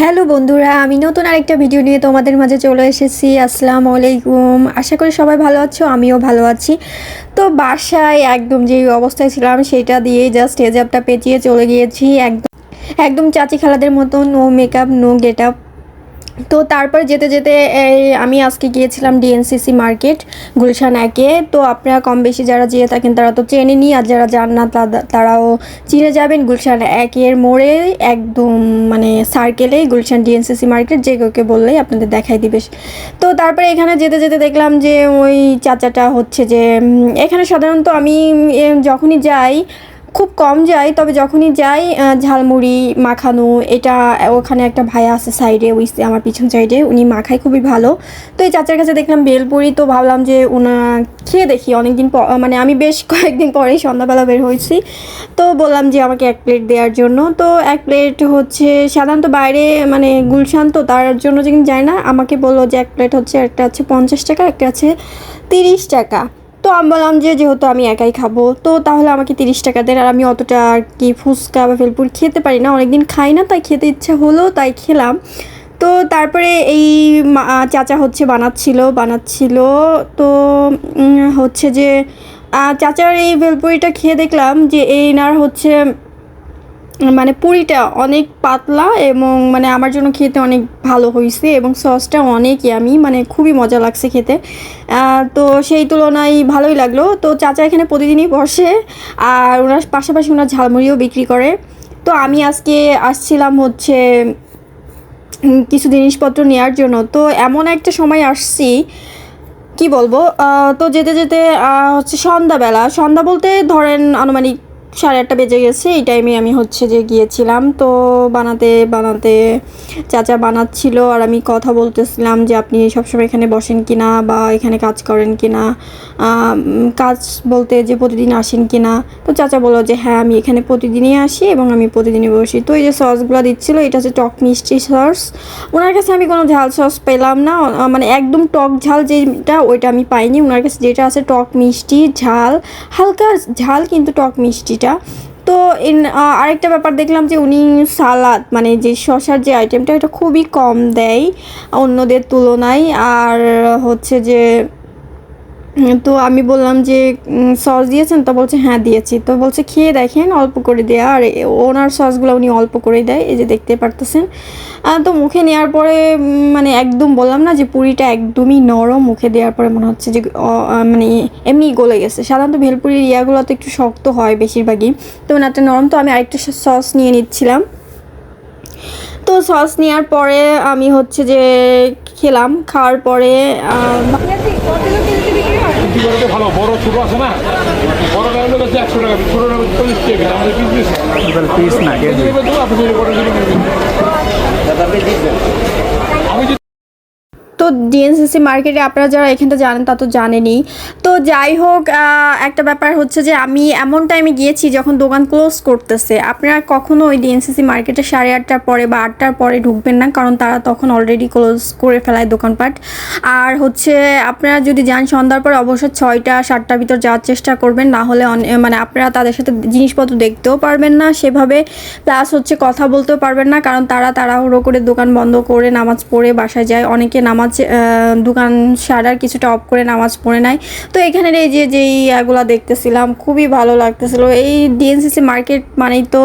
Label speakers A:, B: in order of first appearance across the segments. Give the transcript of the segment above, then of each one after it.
A: Hello বন্ধুরা, আমি নতুন আরেকটা ভিডিও নিয়ে তোমাদের মাঝে চলে এসেছি। আসসালামু আলাইকুম। আশা করি সবাই ভালো আছো, আমিও ভালো আছি। তো বাসায় একদম যে অবস্থায় ছিলাম, সেটা দিয়ে জাস্ট হেজাবটা পেঁচিয়ে চলে গিয়েছি। একদম একদম চাচি খেলাদের মতো no makeup no get up তো তারপর যেতে যেতে আমি আজকে গিয়েছিলাম ডিএনসিসি মার্কেট গুলশান একে। তো আপনারা কম বেশি যারা যেয়ে থাকেন, তারা তো চেনেনি আর যারা যান না তারা- তারাও চিনে যাবেন গুলশান একের মোড়ে, একদম মানে সার্কেলেই গুলশান ডিএনসিসি মার্কেট যে কাউকে বললেই আপনাদের দেখাই দিবে। তো তারপরে এখানে যেতে যেতে দেখলাম যে ওই চাচাটা হচ্ছে যে এখানে সাধারণত আমি যখনই যাই খুব কম যাই তবে যখনই যাই ঝালমুড়ি, মাখানো, এটা ওখানে একটা ভাইয়া আছে সাইডে ওই আমার পিছন সাইডে উনি মাখায় খুবই ভালো। তো এই চাচার কাছে দেখলাম বেলপুরি, তো ভাবলাম যে ওনা খেয়ে দেখি। অনেকদিন মানে আমি বেশ কয়েকদিন পরেই সন্ধ্যাবেলা বের হয়েছি। তো বললাম যে আমাকে এক প্লেট দেওয়ার জন্য। তো এক প্লেট হচ্ছে সাধারণত বাইরে মানে গুলশান তো, তার জন্য যেদিন যায় না, আমাকে বলল যে এক প্লেট হচ্ছে, একটা আছে পঞ্চাশ টাকা, একটা আছে তিরিশ টাকা। তো আমি বললাম যে যেহেতু আমি একাই খাব, তো তাহলে আমাকে তিরিশ টাকা দেন। আর আমি অতটা আর কি ফুচকা বা ফেলপুর খেতে পারি না। অনেকদিন খাই না, তাই খেতে ইচ্ছে হলো, তাই খেলাম। তো তারপরে এই চাচা হচ্ছে বানাচ্ছিল বানাচ্ছিল। তো হচ্ছে যে চাচার এই ভেলপুরিটা খেয়ে দেখলাম যে, এই নার হচ্ছে মানে পুরিটা অনেক পাতলা এবং মানে আমার জন্য খেতে অনেক ভালো হয়েছে এবং সসটা অনেক ইয়ামি মানে খুবই মজা লাগছে খেতে। তো সেই তুলনায় ভালোই লাগল। তো চাচা এখানে প্রতিদিনই বসে আর ওনার পাশাপাশি ওনার ঝালমুড়িও বিক্রি করে। তো আমি আজকে আসছিলাম হচ্ছে কিছু জিনিসপত্র নেওয়ার জন্য। তো এমন একটা সময় আসছি, কি বলব? তো যেতে যেতে হচ্ছে সন্ধ্যাবেলা। সন্ধ্যা বলতে ধরেন আনুমানিক সাড়ে আটটা বেজে গেছে এই টাইমে আমি হচ্ছে যে গিয়েছিলাম। তো বানাতে বানাতে চাচা বানাচ্ছিল আর আমি কথা বলতেছিলাম যে আপনি সবসময় এখানে বসেন কিনা বা এখানে কাজ করেন আহ, উম, কাজ বলতে যে প্রতিদিন আসেন কিনা। তো চাচা বলল যে হ্যাঁ আমি এখানে প্রতিদিনই আসি এবং আমি প্রতিদিনই বসি। তো এই যে সসগুলো দিচ্ছিল এটা হচ্ছে টক মিষ্টি সস। ওনার কাছে আমি কোনো ঝাল সস পেলাম না মানে একদম টক ঝাল যেটা ওইটা আমি পাইনি। ওনার কাছে যেটা আছে টক মিষ্টি ঝাল হালকা ঝাল কিন্তু টক মিষ্টিটা। তো ইন আরেকটা ব্যাপার দেখলাম যে উনি সালাদ মানে যে শশার যে আইটেমটা এটা খুবই কম দেয় অন্যদের তুলনায়। আর হচ্ছে যে তো আমি বললাম যে সস দিয়েছেন? তো বলছে হ্যাঁ দিয়েছি। তো বলছে, খেয়ে দেখেন, অল্প করে দেয়া। আর ওনার সসগুলো উনি অল্প করে দেয়, এই যে দেখতে পারতেছেন। তো মুখে নেওয়ার পরে মানে একদম বললাম না যে, পুরিটা একদমই নরম মুখে দেওয়ার পরে মনে হচ্ছে যে মানে এমনি গলে গেছে। সাধারণত ভেলপুরির ইয়াগুলো তো একটু শক্ত হয় বেশিরভাগই। তো ওনারটা নরম, তো আমি আরেকটা সস নিয়ে নিচ্ছিলাম। তো সস নেওয়ার পরে আমি হচ্ছে যে, খেলাম। খাওয়ার পরে আহ,
B: করে করতে ভালো বড় ছোট আছে না? বড় গাড়ি হলো হচ্ছে একশো টাকা ছোট টাকা চল্লিশ টাকা আমাদের পিস
C: পিস না কেজি
B: আপনি যদি বড় যদি নেবেন। আমি যদি
A: তো ডিএনসিসি মার্কেটে আপনারা যারা এখানটা জানেন তা তো জানেনই। তো যাই হোক একটা ব্যাপার হচ্ছে যে আমি এমন টাইমে গিয়েছি যখন দোকান ক্লোজ করতেছে। আপনারা কখনো ওই ডিএনসিসি মার্কেটে সাড়ে আটটার পরে বা আটটার পরে ঢুকবেন না, কারণ তারা তখন অলরেডি ক্লোজ করে ফেলায় দোকানপাট। আর হচ্ছে আপনারা যদি যান সন্ধ্যার পর, অবশ্যই ছয়টা, সাতটার ভিতর যাওয়ার চেষ্টা করবেন। না হলে মানে আপনারা তাদের সাথে জিনিসপত্র দেখতেও পারবেন না সেভাবে। প্লাস হচ্ছে কথা বলতেও পারবেন না, কারণ তারা তাড়াহুড়ো করে দোকান বন্ধ করে নামাজ পড়ে বাসায় যায়। অনেকে নামাজ দোকান সারার কিছুটা অফ করে নামাজ পড়ে নেয় তো এখানের এই যে, যেই ইয়াগুলো দেখতেছিলাম, খুবই ভালো লাগতেছিল। এই ডিএনসিসি মার্কেট মানেই তো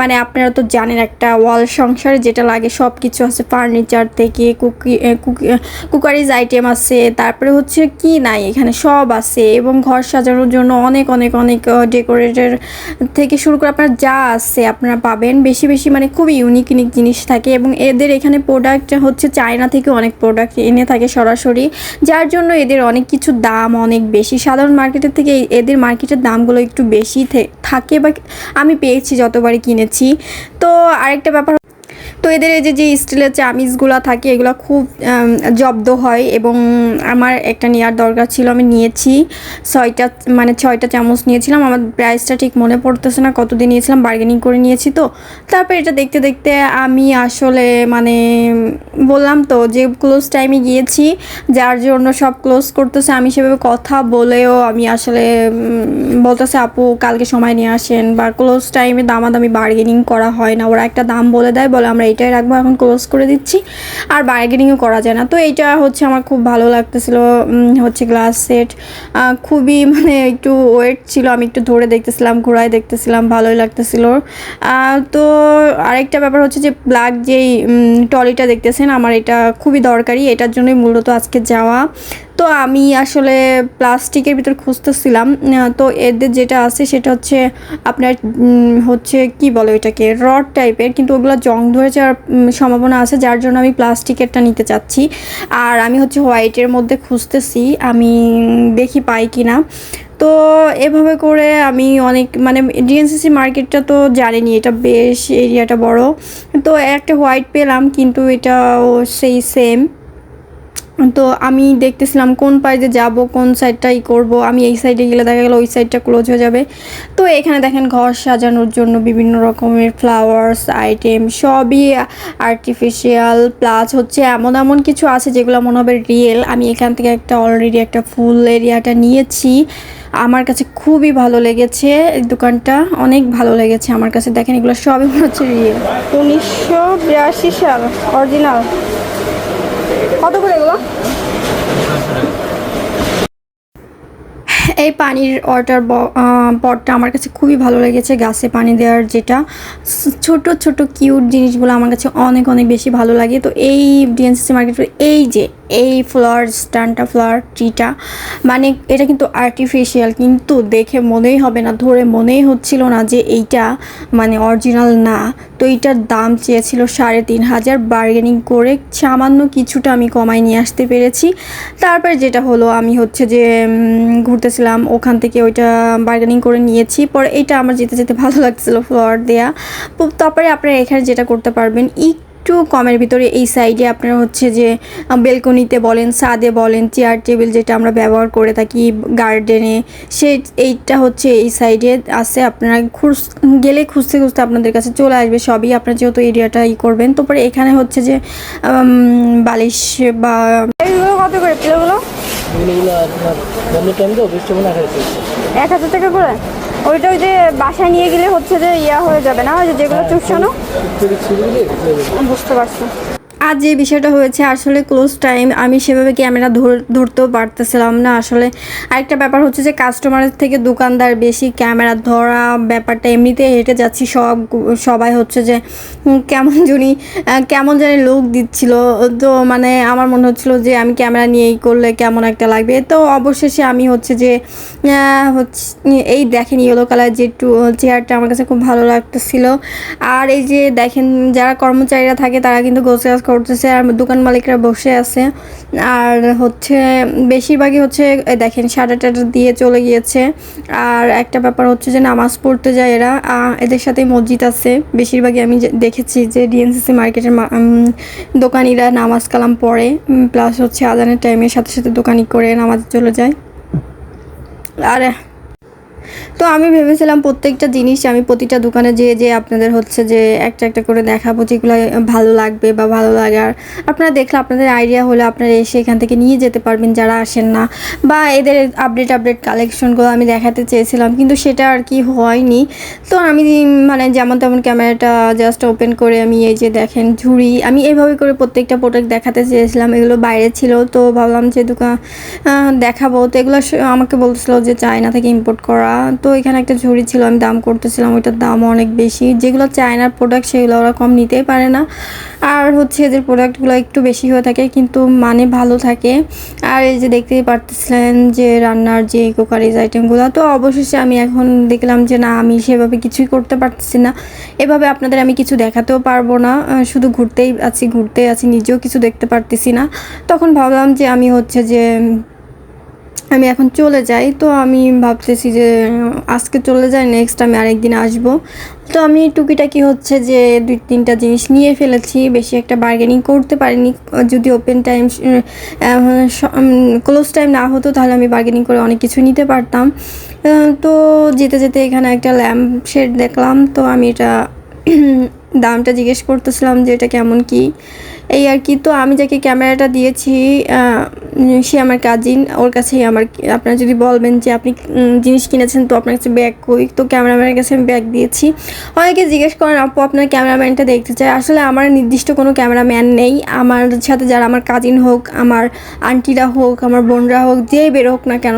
A: মানে আপনারা তো জানেন একটা ওয়াল সংসারে, যেটা লাগে সব কিছু আছে ফার্নিচার থেকে কুকি কুকি কুকারিজ আইটেম আছে, তারপরে হচ্ছে কি নাই, এখানে সব আছে, এবং ঘর সাজানোর জন্য অনেক অনেক অনেক ডেকোরেটের থেকে শুরু করে আপনার যা আছে আপনারা পাবেন। বেশি বেশি মানে খুবই ইউনিক ইউনিক জিনিস থাকে, এবং এদের এখানে প্রোডাক্ট হচ্ছে চায়না থেকে অনেক প্রোডাক্ট এনে থাকে সরাসরি, যার জন্য এদের অনেক কিছু দাম অনেক বেশি। সাধারণ মার্কেটের থেকে এদের মার্কেটের দামগুলো একটু বেশি থাকে বা আমি পেয়েছি, যতবারই কিনেছি। তো আরেকটা ব্যাপার তো এদের এই যে যে স্টিলের চামিচগুলো থাকে, এগুলো খুব জব্দ হয় এবং আমার একটা নেওয়ার দরকার ছিল, আমি নিয়েছি। ছয়টা মানে ছয়টা চামচ নিয়েছিলাম, আমার প্রাইসটা ঠিক মনে পড়তেছে না, কতদিন নিয়েছিলাম বার্গেনিং করে নিয়েছি তো। তারপর এটা দেখতে দেখতে আমি আসলে মানে বললাম তো যে ক্লোজ টাইমে গিয়েছি, যার জন্য সব ক্লোজ করতেছে, আমি সেভাবে কথা বলেও আমি আসলে বলতেছে, আপু, কালকে সময় নিয়ে আসেন। বা ক্লোজ টাইমে দামাদামি বার্গেনিং করা হয় না, ওরা একটা দাম বলে দেয়, বলে আমরা এটাই রাখব, এখন ক্লোজ করে দিচ্ছি। আর বার্গেনিংও করা যায় না। তো এইটা হচ্ছে আমার খুব ভালো লাগতেছিল হচ্ছে গ্লাস সেট খুবই মানে একটু ওয়েট ছিল, আমি একটু ধরে দেখতেছিলাম, ঘোরায় দেখতেছিলাম, ভালোই লাগতেছিল। তো আরেকটা ব্যাপার হচ্ছে যে ব্ল্যাক যেই টলিটা দেখতেছেন, আমার এটা খুবই দরকারি, এটার জন্যই মূলত আজকে যাওয়া। তো আমি আসলে প্লাস্টিকের ভিতর খুঁজতেছিলাম তো এদের যেটা আছে সেটা হচ্ছে আপনার হচ্ছে কি বলে এটাকে রড টাইপের, কিন্তু ওগুলো জং ধরে যাওয়ার সম্ভাবনা আছে, যার জন্য আমি প্লাস্টিকেরটা নিতে চাচ্ছি। আর আমি হচ্ছে হোয়াইটের মধ্যে খুঁজতেছি, আমি দেখি পাই কি না তো এভাবে করে আমি অনেক মানে ডিএনসিসি মার্কেটটা তো জানিনি, এটা বেশ এরিয়াটা বড়। তো একটা হোয়াইট পেলাম, কিন্তু এটাও সেই সেম। তো আমি দেখতেছিলাম কোন পাইজে যাব, কোন সাইডটাই করব। আমি এই সাইডে গেলে দেখা গেলো ওই সাইডটা ক্লোজ হয়ে যাবে। তো এখানে দেখেন ঘর সাজানোর জন্য বিভিন্ন রকমের ফ্লাওয়ার্স আইটেম সবই আর্টিফিশিয়াল প্লাস হচ্ছে এমন এমন কিছু আছে যেগুলো মনে হবে রিয়েল আমি এখান থেকে একটা অলরেডি একটা ফুল এরিয়াটা নিয়েছি। আমার কাছে খুবই ভালো লেগেছে দোকানটা, অনেক ভালো লেগেছে আমার কাছে। দেখেন এগুলো সবই হচ্ছে রিয়েল উনিশশো বিরাশি সাল অরিজিনাল কত করে এগুলো? এই পানির ওয়াটার পটটা আমার কাছে খুবই ভালো লেগেছে, গাছে পানি দেওয়ার যেটা। ছোট ছোট, কিউট জিনিসগুলো আমার কাছে অনেক অনেক বেশি ভালো লাগে। তো এই ডিএনসিসি মার্কেট এই যে এই ফ্লাওয়ার স্ট্যান্ডটা ফ্লাওয়ার ট্রিটা মানে এটা কিন্তু আর্টিফিশিয়াল কিন্তু দেখে মনেই হবে না, ধরে মনেই হচ্ছিল না যে এইটা মানে অরিজিনাল না। তো এইটার দাম চেয়েছিল সাড়ে তিন হাজার বার্গেনিং করে সামান্য কিছুটা আমি কমাই নিয়ে আসতে পেরেছি। তারপরে যেটা হলো, আমি হচ্ছে যে ঘুরতেছিলাম, ওখান থেকে ওইটা বার্গেনিং করে নিয়েছি। পরে এটা আমার যেতে যেতে ভালো লাগছিল ফ্লাওয়ার দেয়া। তারপরে আপনারা এখানে যেটা করতে পারবেন একটু কমের ভিতরে এই সাইডে আপনারা হচ্ছে যে বেলকনিতে বলেন সাদে বলেন চেয়ার টেবিল যেটা আমরা ব্যবহার করে থাকি গার্ডেনে সে এইটা হচ্ছে এই সাইডে আছে। আপনারা খুঁজ গেলে খুঁজতে খুঁজতে আপনাদের কাছে চলে আসবে সবই। আপনারা যেহেতু এরিয়াটা ই করবেন তারপরে এখানে হচ্ছে যে বালিশ বা কত করে প্লেগুলো এক হাজার টাকা করে? ওইটা ওই যে বাসায় নিয়ে গেলে হচ্ছে যে ইয়া হয়ে যাবে না? ওই যেগুলো চুপসানো বুঝতে পারছি। আজ যে বিষয়টা হয়েছে, আসলে ক্লোজ টাইম আমি সেভাবে ক্যামেরা ধরতেও পারতেছিলাম না। আসলে আরেকটা ব্যাপার হচ্ছে যে কাস্টমারের থেকে দোকানদার বেশি ক্যামেরা ধরা ব্যাপারটা এমনিতে হেঁটে যাচ্ছি। সব, সবাই হচ্ছে যে কেমন জানি কেমন জানি লোক দিচ্ছিল। তো মানে আমার মনে হচ্ছিল যে, আমি ক্যামেরা নিয়েই করলে কেমন একটা লাগবে। তো অবশেষে আমি হচ্ছে যে হচ্ছে, এই দেখেন ইয়েলো কালার যে চেয়ারটা আমার কাছে খুব ভালো লাগতেছিল। আর এই যে দেখেন, যারা কর্মচারীরা থাকে, তারা কিন্তু গোছগাছ করতেছে আর দোকান মালিকরা বসে আছে। আর হচ্ছে বেশিরভাগই হচ্ছে দেখেন সাড়ে টাটা দিয়ে চলে গিয়েছে। আর একটা ব্যাপার হচ্ছে যে নামাজ পড়তে যায় এরা। এদের সাথে মসজিদ আছে। বেশিরভাগই আমি দেখেছি যে ডিএনসিসি মার্কেটের দোকানিরা নামাজ কালাম পড়ে। প্লাস হচ্ছে আজানের টাইমের সাথে সাথে দোকানি করে নামাজ চলে যায়। আর তো আমি ভেবেছিলাম প্রত্যেকটা জিনিস আমি প্রতিটা দোকানে যেয়ে যে আপনাদের হচ্ছে যে একটা একটা করে দেখাবো যেগুলো ভালো লাগবে বা ভালো লাগার আপনারা দেখলে আপনাদের আইডিয়া হলে আপনারা এসে এখান থেকে নিয়ে যেতে পারবেন যারা আসেন না। বা এদের আপডেট আপডেট কালেকশনগুলো আমি দেখাতে চেয়েছিলাম কিন্তু সেটা আর কি হয়নি। তো আমি মানে যেমন তেমন ক্যামেরাটা জাস্ট ওপেন করে আমি এই যে দেখেন ঝুড়ি, আমি এইভাবে করে প্রত্যেকটা প্রোডাক্ট দেখাতে চেয়েছিলাম। এগুলো বাইরে ছিল তো ভাবলাম যে দোকান দেখাবো। তো এগুলো আমাকে বলছিল যে চায়না থেকে ইম্পোর্ট করা। তো এখানে একটা ঝুড়ি ছিল, আমি দাম করতেছিলাম, ওইটার দাম অনেক বেশি। যেগুলো চায়নার প্রোডাক্ট সেগুলো ওরা কম নিতেই পারে না। আর হচ্ছে এদের প্রোডাক্টগুলো একটু বেশি হয়ে থাকে, কিন্তু মানে ভালো থাকে। আর এই যে দেখতেই পারতেছিলেন যে রান্নার যে কুকারিজ আইটেমগুলো তো অবশেষে আমি এখন দেখলাম যে না, আমি সেভাবে কিছুই করতে পারতেছি না। এভাবে আপনাদের আমি কিছু দেখাতেও পারব না শুধু ঘুরতেই আছি ঘুরতেই আছি, নিজেও কিছু দেখতে পারতেছি না। তখন ভাবলাম যে আমি হচ্ছে যে আমি এখন চলে যাই। তো আমি ভাবতেছি যে, আজকে চলে যাই নেক্সট আমি আরেকদিন আসব। তো আমি টুকিটাকি হচ্ছে যে, দুই তিনটা জিনিস নিয়ে ফেলেছি। বেশি একটা বার্গেনিং করতে পারিনি। যদি ওপেন টাইম ক্লোজ টাইম না হতো, তাহলে আমি বার্গেনিং করে অনেক কিছু নিতে পারতাম। তো যেতে যেতে এখানে একটা ল্যাম্প শেড দেখলাম। তো আমি এটা দামটা জিজ্ঞেস করতেছিলাম যে, এটা কেমন কি? এই আর কি। তো আমি যাকে ক্যামেরাটা দিয়েছি সে আমার কাজিন ওর কাছেই আমার আপনারা যদি বলবেন যে আপনি জিনিস কিনেছেন, তো আপনার কাছে ব্যাগ কই? তো ক্যামেরাম্যানের কাছে আমি ব্যাগ দিয়েছি। অনেকে জিজ্ঞেস করেন, আপু, আপনার ক্যামেরাম্যানটা দেখতে চাই? আসলে আমার নির্দিষ্ট কোনো ক্যামেরাম্যান নেই। আমার সাথে যারা আমার কাজিন হোক, আমার আন্টিরা হোক, আমার বোনরা হোক যেই বের হোক না কেন,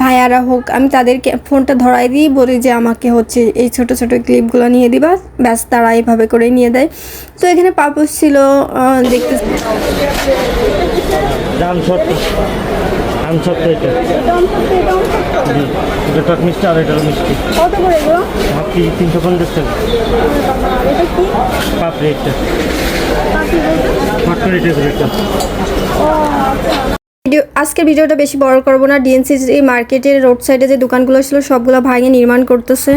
A: ভাইয়ারা হোক, আমি তাদেরকে ফোনটা ধরাই দিই, বলি যে আমাকে হচ্ছে এই ছোট ছোট ক্লিপগুলো নিয়ে দিবা। ব্যাস, তারা এইভাবে করে নিয়ে দেয়। তো এখানে পাপস ছিল দেখতে
D: দাম দাম এটা। এটা টক মিষ্টি আর এটার মিষ্টি।
A: কত করে এগুলো?
D: ভাবছি তিনশো পঞ্চাশ টাকা। পাপড়ি এটা পাপড়ি এটা এটা
A: ভিডিও আজকের ভিডিওটা বেশি বড় করব না। ডিএনসি মার্কেটের রোড সাইডে যে দোকানগুলো ছিল সবগুলো ভাঙে নির্মাণ করতেছে।